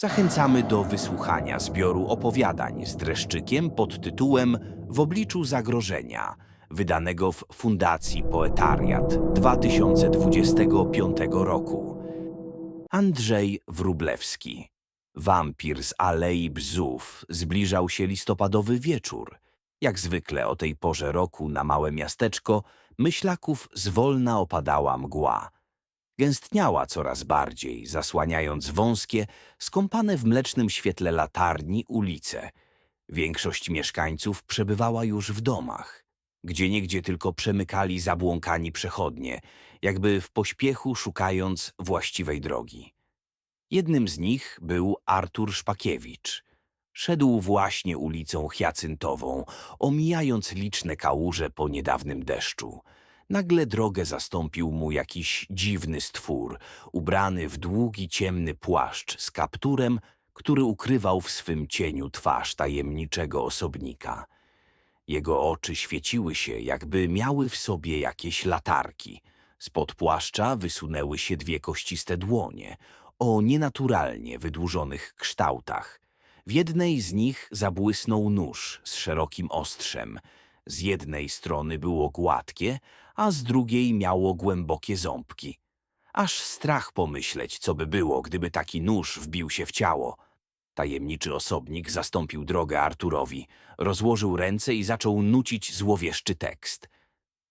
Zachęcamy do wysłuchania zbioru opowiadań z dreszczykiem pod tytułem W obliczu zagrożenia, wydanego w Fundacji Poetariat 2025 roku. Andrzej Wróblewski. Wampir z Alei Bzów zbliżał się listopadowy wieczór. Jak zwykle o tej porze roku na małe miasteczko myślaków zwolna opadała mgła. Gęstniała coraz bardziej, zasłaniając wąskie, skąpane w mlecznym świetle latarni ulice. Większość mieszkańców przebywała już w domach. Gdzieniegdzie tylko przemykali zabłąkani przechodnie, jakby w pośpiechu szukając właściwej drogi. Jednym z nich był Artur Szpakiewicz. Szedł właśnie ulicą Hyacyntową, omijając liczne kałuże po niedawnym deszczu. Nagle drogę zastąpił mu jakiś dziwny stwór, ubrany w długi, ciemny płaszcz z kapturem, który ukrywał w swym cieniu twarz tajemniczego osobnika. Jego oczy świeciły się, jakby miały w sobie jakieś latarki. Spod płaszcza wysunęły się dwie kościste dłonie, o nienaturalnie wydłużonych kształtach. W jednej z nich zabłysnął nóż z szerokim ostrzem. Z jednej strony było gładkie, a z drugiej miało głębokie ząbki. Aż strach pomyśleć, co by było, gdyby taki nóż wbił się w ciało. Tajemniczy osobnik zastąpił drogę Arturowi, rozłożył ręce i zaczął nucić złowieszczy tekst.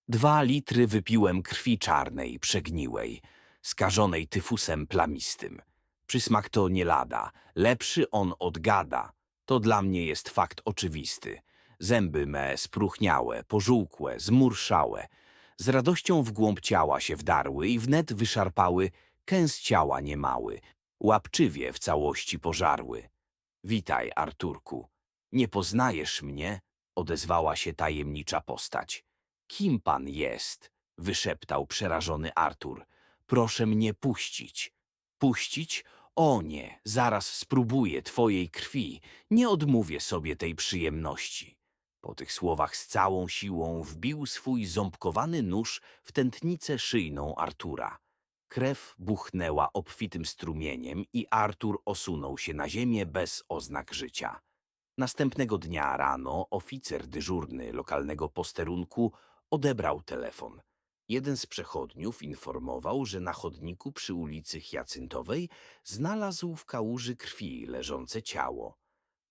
Dwa litry wypiłem krwi czarnej, przegniłej, skażonej tyfusem plamistym. Przysmak to nie lada, lepszy on od gada. To dla mnie jest fakt oczywisty. Zęby me spróchniałe, pożółkłe, zmurszałe. Z radością w głąb ciała się wdarły i wnet wyszarpały kęs ciała niemały. Łapczywie w całości pożarły. Witaj, Arturku. Nie poznajesz mnie? Odezwała się tajemnicza postać. Kim pan jest? Wyszeptał przerażony Artur. Proszę mnie puścić. Puścić? O nie, zaraz spróbuję twojej krwi. Nie odmówię sobie tej przyjemności. Po tych słowach z całą siłą wbił swój ząbkowany nóż w tętnicę szyjną Artura. Krew buchnęła obfitym strumieniem i Artur osunął się na ziemię bez oznak życia. Następnego dnia rano oficer dyżurny lokalnego posterunku odebrał telefon. Jeden z przechodniów informował, że na chodniku przy ulicy Hyacintowej znalazł w kałuży krwi leżące ciało.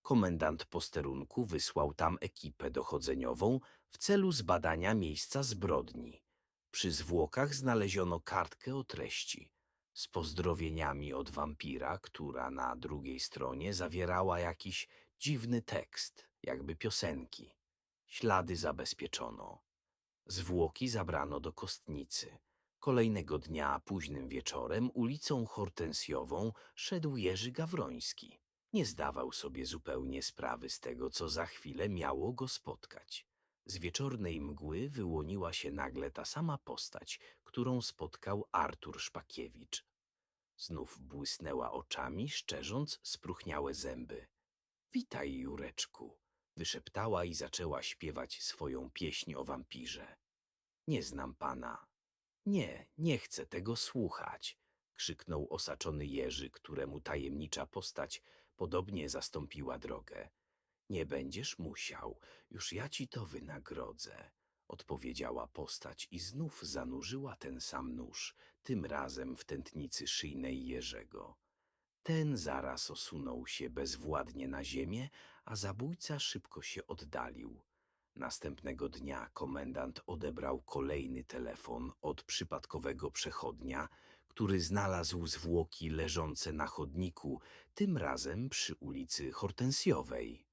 Komendant posterunku wysłał tam ekipę dochodzeniową w celu zbadania miejsca zbrodni. Przy zwłokach znaleziono kartkę o treści z pozdrowieniami od wampira, która na drugiej stronie zawierała jakiś dziwny tekst, jakby piosenki. Ślady zabezpieczono. Zwłoki zabrano do kostnicy. Kolejnego dnia, późnym wieczorem, ulicą Hortensjową szedł Jerzy Gawroński. Nie zdawał sobie zupełnie sprawy z tego, co za chwilę miało go spotkać. Z wieczornej mgły wyłoniła się nagle ta sama postać, którą spotkał Artur Szpakiewicz. Znów błysnęła oczami, szczerząc spróchniałe zęby. Witaj, Jureczku, wyszeptała i zaczęła śpiewać swoją pieśń o wampirze. Nie znam pana. Nie, nie chcę tego słuchać, krzyknął osaczony Jerzy, któremu tajemnicza postać podobnie zastąpiła drogę. Nie będziesz musiał, już ja ci to wynagrodzę, odpowiedziała postać i znów zanurzyła ten sam nóż, tym razem w tętnicy szyjnej Jerzego. Ten zaraz osunął się bezwładnie na ziemię, a zabójca szybko się oddalił. Następnego dnia komendant odebrał kolejny telefon od przypadkowego przechodnia, który znalazł zwłoki leżące na chodniku, tym razem przy ulicy Hortensjowej.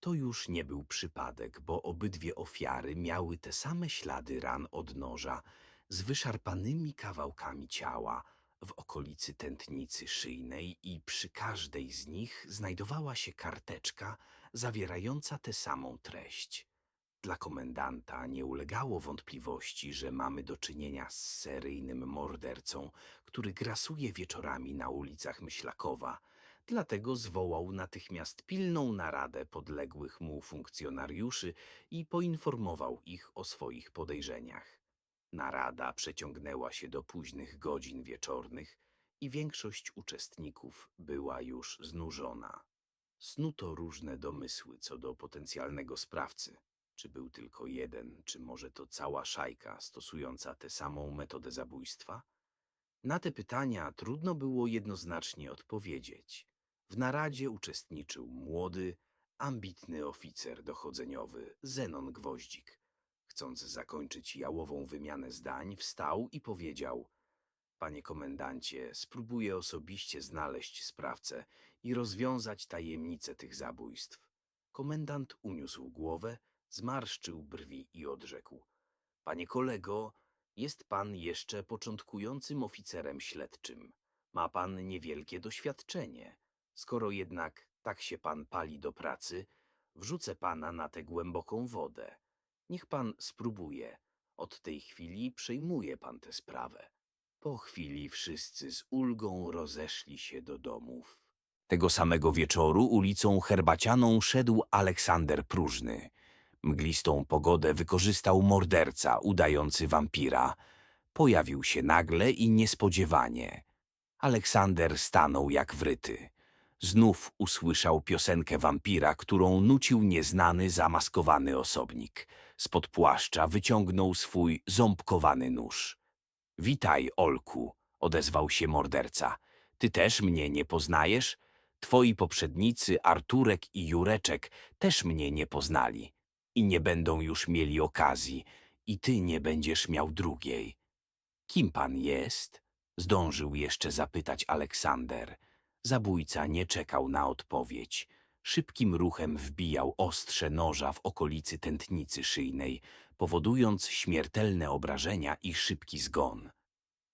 To już nie był przypadek, bo obydwie ofiary miały te same ślady ran od noża z wyszarpanymi kawałkami ciała w okolicy tętnicy szyjnej i przy każdej z nich znajdowała się karteczka zawierająca tę samą treść. Dla komendanta nie ulegało wątpliwości, że mamy do czynienia z seryjnym mordercą, który grasuje wieczorami na ulicach Myślakowa. Dlatego zwołał natychmiast pilną naradę podległych mu funkcjonariuszy i poinformował ich o swoich podejrzeniach. Narada przeciągnęła się do późnych godzin wieczornych i większość uczestników była już znużona. Snuto różne domysły co do potencjalnego sprawcy. Czy był tylko jeden, czy może to cała szajka stosująca tę samą metodę zabójstwa? Na te pytania trudno było jednoznacznie odpowiedzieć. W naradzie uczestniczył młody, ambitny oficer dochodzeniowy Zenon Gwoździk. Chcąc zakończyć jałową wymianę zdań, wstał i powiedział: Panie komendancie, spróbuję osobiście znaleźć sprawcę i rozwiązać tajemnicę tych zabójstw. Komendant uniósł głowę, zmarszczył brwi i odrzekł: Panie kolego, jest pan jeszcze początkującym oficerem śledczym. Ma pan niewielkie doświadczenie. Skoro jednak tak się pan pali do pracy, wrzucę pana na tę głęboką wodę. Niech pan spróbuje. Od tej chwili przejmuje pan tę sprawę. Po chwili wszyscy z ulgą rozeszli się do domów. Tego samego wieczoru ulicą Herbacianą szedł Aleksander Próżny. Mglistą pogodę wykorzystał morderca udający wampira. Pojawił się nagle i niespodziewanie. Aleksander stanął jak wryty. Znów usłyszał piosenkę wampira, którą nucił nieznany, zamaskowany osobnik. Spod płaszcza wyciągnął swój ząbkowany nóż. Witaj, Olku, odezwał się morderca. Ty też mnie nie poznajesz? Twoi poprzednicy, Arturek i Jureczek, też mnie nie poznali i nie będą już mieli okazji, i ty nie będziesz miał drugiej. Kim pan jest? Zdążył jeszcze zapytać Aleksander. Zabójca nie czekał na odpowiedź. Szybkim ruchem wbijał ostrze noża w okolicy tętnicy szyjnej, powodując śmiertelne obrażenia i szybki zgon.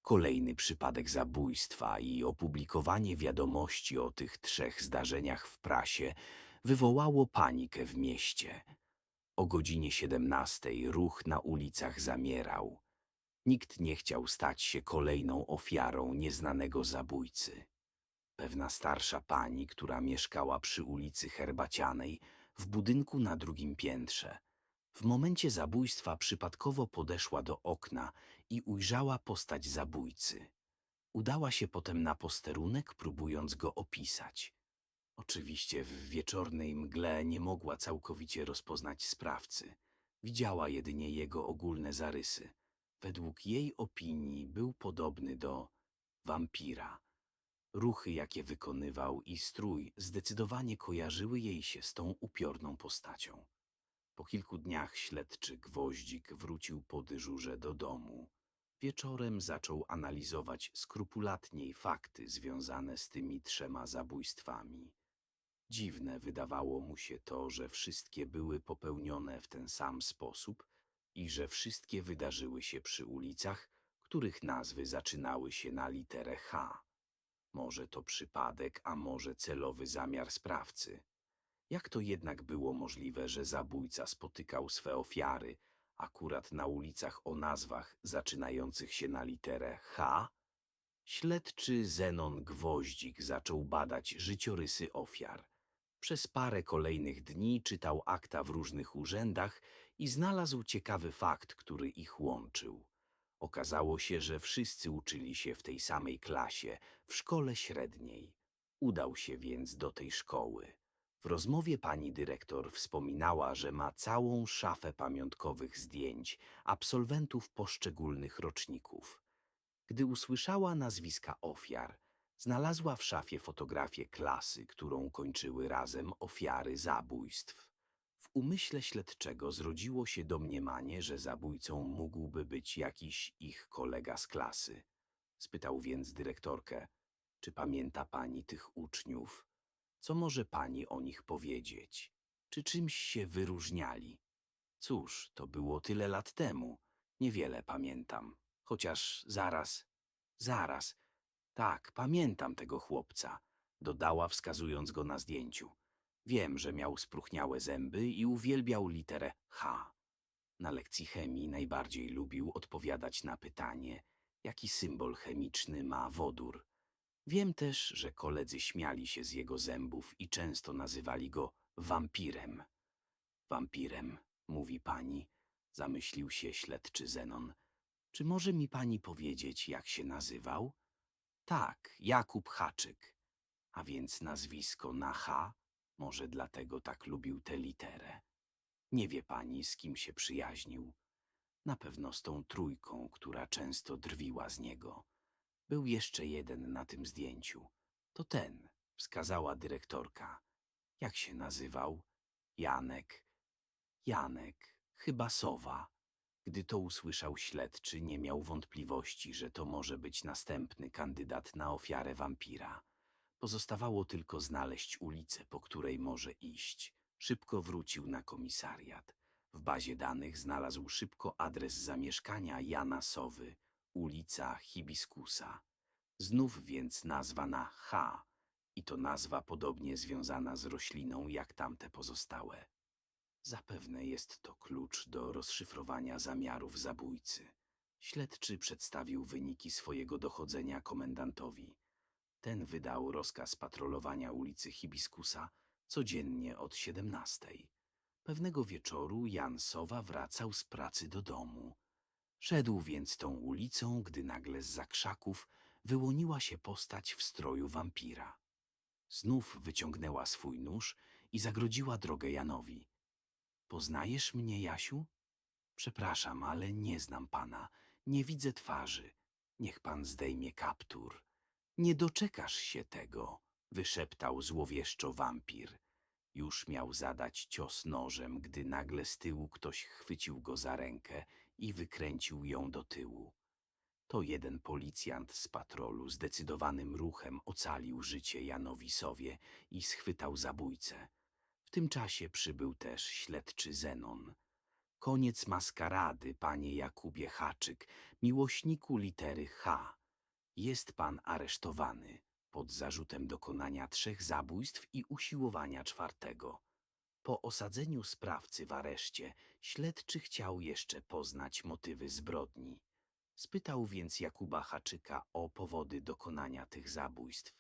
Kolejny przypadek zabójstwa i opublikowanie wiadomości o tych trzech zdarzeniach w prasie wywołało panikę w mieście. O godzinie 17 ruch na ulicach zamierał. Nikt nie chciał stać się kolejną ofiarą nieznanego zabójcy. Pewna starsza pani, która mieszkała przy ulicy Herbacianej, w budynku na drugim piętrze, w momencie zabójstwa przypadkowo podeszła do okna i ujrzała postać zabójcy. Udała się potem na posterunek, próbując go opisać. Oczywiście w wieczornej mgle nie mogła całkowicie rozpoznać sprawcy. Widziała jedynie jego ogólne zarysy. Według jej opinii był podobny do wampira. Ruchy, jakie wykonywał i strój zdecydowanie kojarzyły jej się z tą upiorną postacią. Po kilku dniach śledczy Gwoździk wrócił po dyżurze do domu. Wieczorem zaczął analizować skrupulatniej fakty związane z tymi trzema zabójstwami. Dziwne wydawało mu się to, że wszystkie były popełnione w ten sam sposób i że wszystkie wydarzyły się przy ulicach, których nazwy zaczynały się na literę H. Może to przypadek, a może celowy zamiar sprawcy. Jak to jednak było możliwe, że zabójca spotykał swe ofiary akurat na ulicach o nazwach zaczynających się na literę H? Śledczy Zenon Gwoździk zaczął badać życiorysy ofiar. Przez parę kolejnych dni czytał akta w różnych urzędach i znalazł ciekawy fakt, który ich łączył. Okazało się, że wszyscy uczyli się w tej samej klasie, w szkole średniej. Udał się więc do tej szkoły. W rozmowie pani dyrektor wspominała, że ma całą szafę pamiątkowych zdjęć absolwentów poszczególnych roczników. Gdy usłyszała nazwiska ofiar, znalazła w szafie fotografię klasy, którą kończyły razem ofiary zabójstw. W umyśle śledczego zrodziło się domniemanie, że zabójcą mógłby być jakiś ich kolega z klasy. Spytał więc dyrektorkę, czy pamięta pani tych uczniów? Co może pani o nich powiedzieć? Czy czymś się wyróżniali? Cóż, to było tyle lat temu. Niewiele pamiętam. Chociaż zaraz, zaraz. Tak, pamiętam tego chłopca, dodała wskazując go na zdjęciu. Wiem, że miał spróchniałe zęby i uwielbiał literę H. Na lekcji chemii najbardziej lubił odpowiadać na pytanie, jaki symbol chemiczny ma wodór. Wiem też, że koledzy śmiali się z jego zębów i często nazywali go wampirem. Wampirem, mówi pani, zamyślił się śledczy Zenon. Czy może mi pani powiedzieć, jak się nazywał? Tak, Jakub Haczyk. A więc nazwisko na H? Może dlatego tak lubił tę literę. Nie wie pani, z kim się przyjaźnił. Na pewno z tą trójką, która często drwiła z niego. Był jeszcze jeden na tym zdjęciu. To ten, wskazała dyrektorka. Jak się nazywał? Janek. Janek, chyba Sowa. Gdy to usłyszał śledczy, nie miał wątpliwości, że to może być następny kandydat na ofiarę wampira. Pozostawało tylko znaleźć ulicę, po której może iść. Szybko wrócił na komisariat. W bazie danych znalazł szybko adres zamieszkania Jana Sowy, ulica Hibiskusa. Znów więc nazwa na H i to nazwa podobnie związana z rośliną jak tamte pozostałe. Zapewne jest to klucz do rozszyfrowania zamiarów zabójcy. Śledczy przedstawił wyniki swojego dochodzenia komendantowi. Ten wydał rozkaz patrolowania ulicy Hibiskusa codziennie od 17. Pewnego wieczoru Jan Sowa wracał z pracy do domu. Szedł więc tą ulicą, gdy nagle z zakrzaków wyłoniła się postać w stroju wampira. Znów wyciągnęła swój nóż i zagrodziła drogę Janowi. Poznajesz mnie, Jasiu? Przepraszam, ale nie znam pana. Nie widzę twarzy. Niech pan zdejmie kaptur. Nie doczekasz się tego, wyszeptał złowieszczo wampir. Już miał zadać cios nożem, gdy nagle z tyłu ktoś chwycił go za rękę i wykręcił ją do tyłu. To jeden policjant z patrolu zdecydowanym ruchem ocalił życie Janowi Sowie i schwytał zabójcę. W tym czasie przybył też śledczy Zenon. Koniec maskarady, panie Jakubie Haczyk, miłośniku litery H. Jest pan aresztowany pod zarzutem dokonania trzech zabójstw i usiłowania czwartego. Po osadzeniu sprawcy w areszcie, śledczy chciał jeszcze poznać motywy zbrodni. Spytał więc Jakuba Haczyka o powody dokonania tych zabójstw.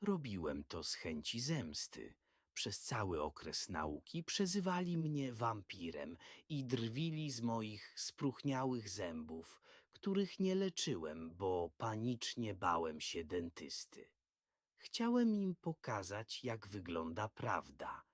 Robiłem to z chęci zemsty. Przez cały okres nauki przezywali mnie wampirem i drwili z moich spróchniałych zębów, których nie leczyłem, bo panicznie bałem się dentysty. Chciałem im pokazać, jak wygląda prawda.